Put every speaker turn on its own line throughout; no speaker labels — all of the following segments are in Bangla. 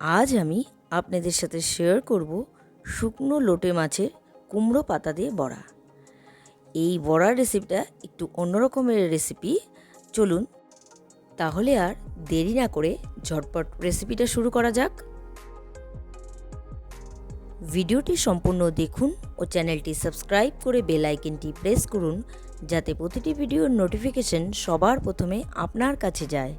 আজ আমি আপনাদের সাথে শেয়ার করব শুকনো লোটে মাছের কুমড়ো পাতা দিয়ে বড়া। এই বড়ার রেসিপিটা একটু অন্যরকমের রেসিপি চলুন, তাহলে আর দেরি না করে ঝটপট রেসিপিটা শুরু করা যাক। ভিডিওটি সম্পূর্ণ দেখুন ও চ্যানেলটি সাবস্ক্রাইব করে বেল আইকনটি প্রেস করুন, যাতে প্রতিটি ভিডিওর নোটিফিকেশন সবার প্রথমে আপনার কাছে যায়।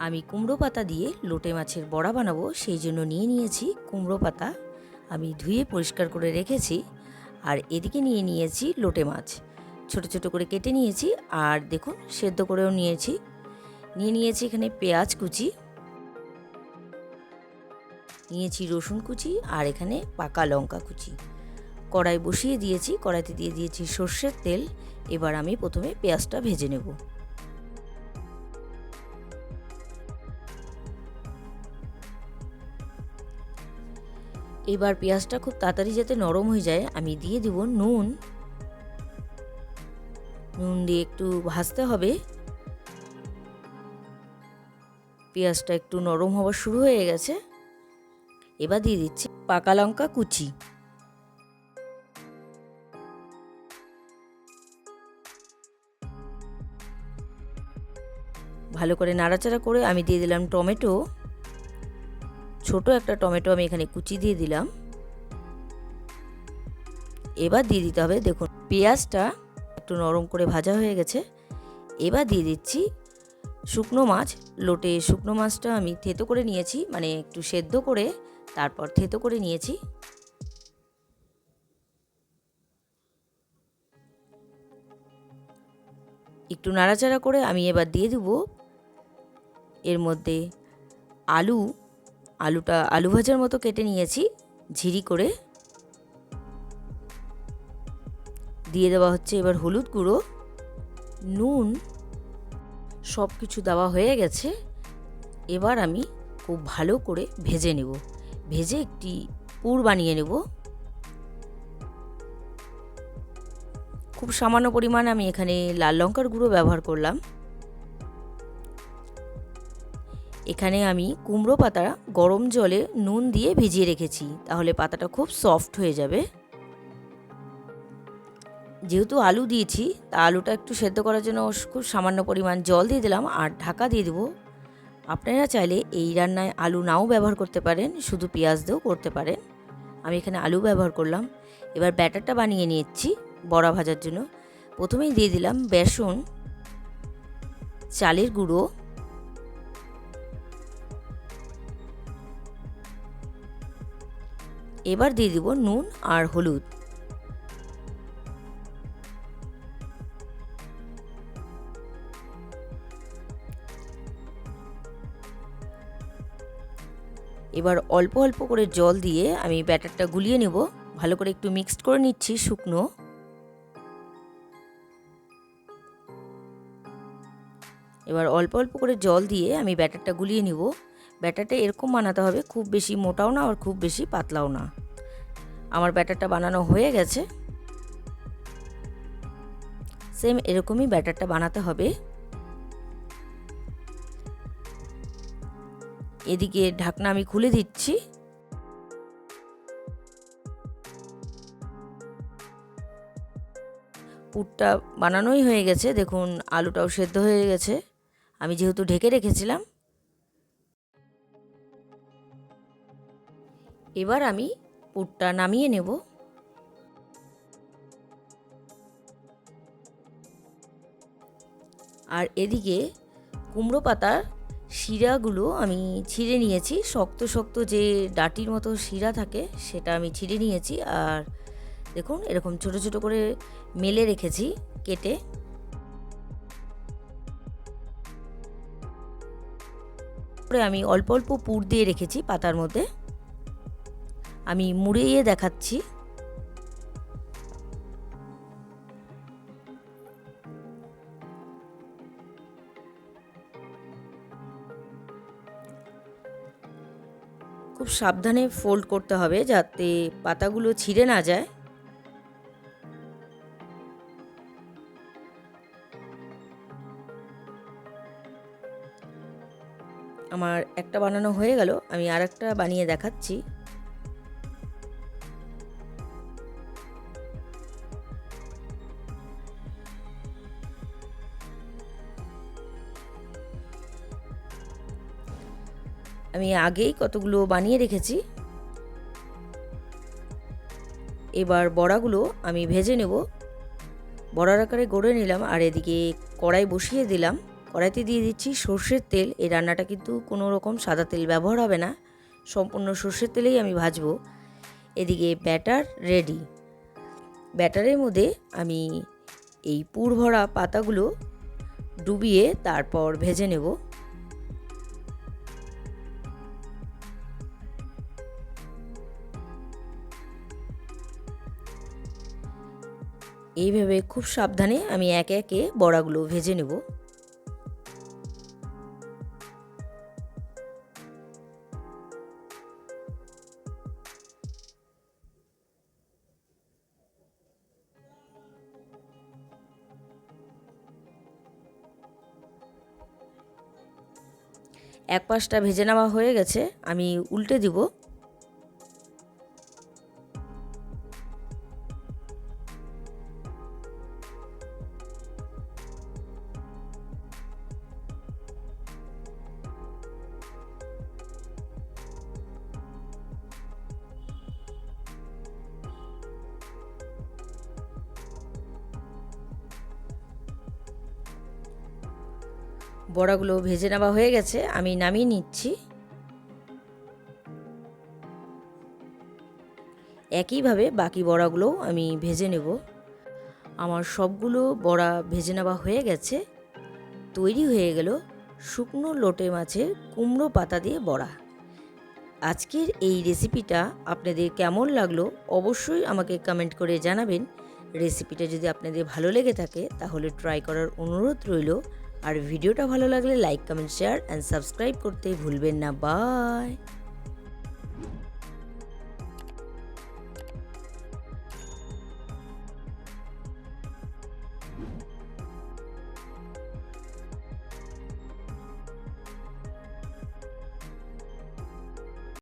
আমি কুমড়ো পাতা দিয়ে লোটে মাছের বড়া বানাবো, সেই জন্য নিয়ে নিয়েছি কুমড়ো পাতা। আমি ধুয়ে পরিষ্কার করে রেখেছি আর এদিকে নিয়ে নিয়েছি লোটে মাছ। ছোট ছোট করে কেটে নিয়েছি আর দেখুন, সেদ্ধ করেও নিয়েছি। নিয়ে নিয়েছি এখানে পেঁয়াজ কুচি। নিয়েছি রসুন কুচি আর এখানে পাকা লঙ্কা কুচি। কড়াই বসিয়ে দিয়েছি, কড়াইতে দিয়ে দিয়েছি সর্ষের তেল। এবার আমি প্রথমে পেঁয়াজটা ভেজে নেব। এবার পেঁয়াজটা খুব তাড়াতাড়ি যাতে নরম হয়ে যায়, আমি দিয়ে দিব নুন। নুন দিয়ে একটু ভাজতে হবে। পেঁয়াজটা একটু নরম হওয়া শুরু হয়ে গেছে। এবার দিয়ে দিচ্ছি পাকা লঙ্কা কুচি। ভালো করে নাড়াচাড়া করে আমি দিয়ে দিলাম টমেটো। ছোট একটা টমেটো আমি এখানে কুচি দিয়ে দিলাম। এবার দিয়ে দিতে হবে, দেখুন, পেঁয়াজটা একটু নরম করে ভাজা হয়ে গেছে। এবার দিয়ে দিচ্ছি শুকনো মাছ, লোটে শুকনো মাছটা আমি থেতো করে নিয়েছি মানে একটু সেদ্ধ করে তারপর থেতো করে নিয়েছি। একটু নাড়াচাড়া করে আমি এবার দিয়ে দেব। এর মধ্যে আলু আলুটা, আলু ভাজার মতো কেটে নিয়েছি। ঝিরি করে দিয়ে দেওয়া হচ্ছে এবার হলুদ গুঁড়ো, নুন সব কিছু দেওয়া হয়ে গেছে। এবার আমি খুব ভালো করে ভেজে নেব। ভেজে একটি পুর বানিয়ে নেব। খুব সামান্য পরিমাণ আমি এখানে লাল লঙ্কার গুঁড়ো ব্যবহার করলাম। এখানে আমি কুমড়ো পাতা গরম জলে নুন দিয়ে ভিজিয়ে রেখেছি, তাহলে পাতাটা খুব সফট হয়ে যাবে। যেহেতু আলু দিয়েছি, তা আলুটা একটু সেদ্ধ করার জন্য খুব সামান্য পরিমাণ জল দিয়ে দিলাম আর ঢাকা দিয়ে দেবো। আপনারা চাইলে এই রান্নায় আলু নাও ব্যবহার করতে পারেন, শুধু পেঁয়াজ দিয়েও করতে পারেন। আমি এখানে আলু ব্যবহার করলাম। এবার ব্যাটারটা বানিয়ে নিচ্ছি বড়া ভাজার জন্য। প্রথমেই দিয়ে দিলাম বেসন, চালের গুঁড়ো এবার দিয়ে দিব নুন আর হলুদ। এবার অল্প অল্প করে জল দিয়ে আমি ব্যাটারটা গুলিয়ে নেব। ভালো করে একটু মিক্সড করে নিচ্ছি শুকনো। এবার অল্প অল্প করে জল দিয়ে আমি ব্যাটারটা গুলিয়ে নিব। ব্যাটারটা এরকম বানাতে হবে, খুব বেশি মোটাও না আর খুব বেশি পাতলাও না। আমার ব্যাটারটা বানানো হয়ে গেছে। সেম এরকমই ব্যাটারটা বানাতে হবে। এদিকে ঢাকনা আমি খুলে দিচ্ছি। পুরটা বানানোই হয়ে গেছে। দেখুন, আলুটাও সেদ্ধ হয়ে গেছে। আমি যেহেতু ঢেকে রেখেছিলাম। এবার আমি পুরটা নামিয়ে নেব। আর এদিকে কুমড়ো পাতার শিরাগুলো আমি ছিঁড়ে নিয়েছি। শক্ত শক্ত যে ডাটির মতো শিরা থাকে, সেটা আমি ছিঁড়ে নিয়েছি। আর দেখুন, এরকম ছোট ছোট করে মেলে রেখেছি কেটে। আমি অল্প অল্প পুর দিয়ে রেখেছি পাতার মধ্যে। আমি মুড়িয়ে দেখাচ্ছি। খুব সাবধানে ফোল্ড করতে হবে যাতে পাতাগুলো ছিঁড়ে না যায়। আমার একটা বানানো হয়ে গেল, আমি আর একটা বানিয়ে দেখাচ্ছি। আমি আগেই কতগুলো বানিয়ে রেখেছি। এবার বড়াগুলো আমি ভেজে নেব। বড়ার আকারে গড়ে নিলাম আর এদিকে কড়াই বসিয়ে দিলাম। কড়াইতে দিয়ে দিচ্ছি সর্ষের তেল। এই রান্নাটা কিন্তু কোনো রকম সাদা তেল ব্যবহার হবে না। সম্পূর্ণ সর্ষের তেলেই আমি ভাজবো। এদিকে ব্যাটার রেডি। ব্যাটারের মধ্যে আমি এই পুর ভরা পাতাগুলো ডুবিয়ে তারপর ভেজে নেব। এইভাবে খুব সাবধানে আমি একে একে বড়াগুলো ভেজে নেব। এক পাশটা ভেজে নেওয়া হয়ে গেছে, আমি উল্টে দিব। বড়াগুলো ভেজে নেওয়া হয়ে গেছে, আমি নামিয়ে নিচ্ছি। একইভাবে বাকি বড়াগুলোও আমি ভেজে নেব। আমার সবগুলো বড়া ভেজে নেওয়া হয়ে গেছে। তৈরি হয়ে গেল শুকনো লোটে মাছের কুমড়ো পাতা দিয়ে বড়া। আজকের এই রেসিপিটা আপনাদের কেমন লাগল অবশ্যই আমাকে কমেন্ট করে জানাবেন। রেসিপিটা যদি আপনাদের ভালো লেগে থাকে তাহলে ট্রাই করার অনুরোধ রইল। আর ভিডিওটা ভালো লাগলে like comment share and subscribe করতে ভুলবেন না। বাই